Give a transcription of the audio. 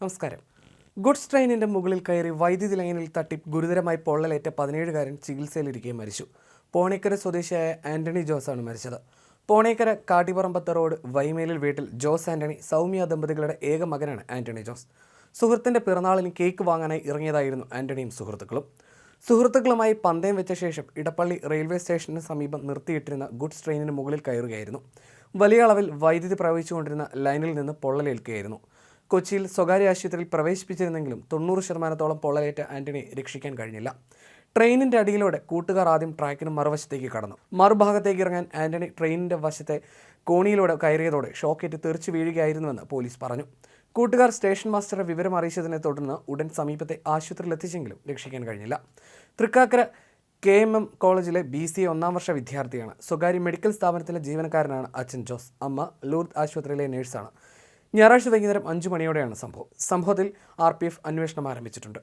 നമസ്കാരം. ഗുഡ്സ് ട്രെയിനിന്റെ മുകളിൽ കയറി വൈദ്യുതി ലൈനിൽ തട്ടി ഗുരുതരമായി പൊള്ളലേറ്റ പതിനേഴുകാരൻ ചികിത്സയിലിരിക്കെ മരിച്ചു. പോണേക്കര സ്വദേശിയായ ആന്റണി ജോസാണ് മരിച്ചത്. പോണേക്കര കാട്ടിപ്പറമ്പത്ത് റോഡ് വൈമേലിൽ വീട്ടിൽ ജോസ് ആന്റണി സൗമ്യ ദമ്പതികളുടെ ഏക മകനാണ് ആന്റണി ജോസ്. സുഹൃത്തിന്റെ പിറന്നാളിന് കേക്ക് വാങ്ങാനായി ഇറങ്ങിയതായിരുന്നു ആന്റണിയും സുഹൃത്തുക്കളും. സുഹൃത്തുക്കളുമായി പന്തയം വെച്ച ശേഷം ഇടപ്പള്ളി റെയിൽവേ സ്റ്റേഷന് സമീപം നിർത്തിയിട്ടിരുന്ന ഗുഡ്സ് ട്രെയിനിന് മുകളിൽ കയറുകയായിരുന്നു. വലിയ അളവിൽ വൈദ്യുതി പ്രവഹിച്ചുകൊണ്ടിരുന്ന ലൈനിൽ നിന്ന് പൊള്ളലേൽക്കുകയായിരുന്നു. കൊച്ചിയിൽ സ്വകാര്യ ആശുപത്രിയിൽ പ്രവേശിപ്പിച്ചിരുന്നെങ്കിലും തൊണ്ണൂറ് ശതമാനത്തോളം പൊള്ളലേറ്റ ആന്റണി രക്ഷിക്കാൻ കഴിഞ്ഞില്ല. ട്രെയിനിന്റെ അടിയിലൂടെ കൂട്ടുകാർ ആദ്യം ട്രാക്കിന് മറുവശത്തേക്ക് കടന്നു. മറുഭാഗത്തേക്ക് ഇറങ്ങാൻ ആന്റണി ട്രെയിനിന്റെ വശത്തെ കോണിയിലൂടെ കയറിയതോടെ ഷോക്കേറ്റ് തെറിച്ചു വീഴുകയായിരുന്നുവെന്ന് പോലീസ് പറഞ്ഞു. കൂട്ടുകാർ സ്റ്റേഷൻ മാസ്റ്ററെ വിവരം അറിയിച്ചതിനെ തുടർന്ന് ഉടൻ സമീപത്തെ ആശുപത്രിയിൽ എത്തിച്ചെങ്കിലും രക്ഷിക്കാൻ കഴിഞ്ഞില്ല. തൃക്കാക്കര കെ എം എം കോളേജിലെ ബി സി എ ഒന്നാം വർഷ വിദ്യാർത്ഥിയാണ്. സ്വകാര്യ മെഡിക്കൽ സ്ഥാപനത്തിലെ ജീവനക്കാരനാണ് അച്ഛൻ ജോസ്. അമ്മ ലൂർദ് ആശുപത്രിയിലെ നഴ്സാണ്. ഞായറാഴ്ച വൈകുന്നേരം അഞ്ചു മണിയോടെയാണ് സംഭവം. സംഭവത്തിൽ ആർ പി എഫ് അന്വേഷണം ആരംഭിച്ചിട്ടുണ്ട്.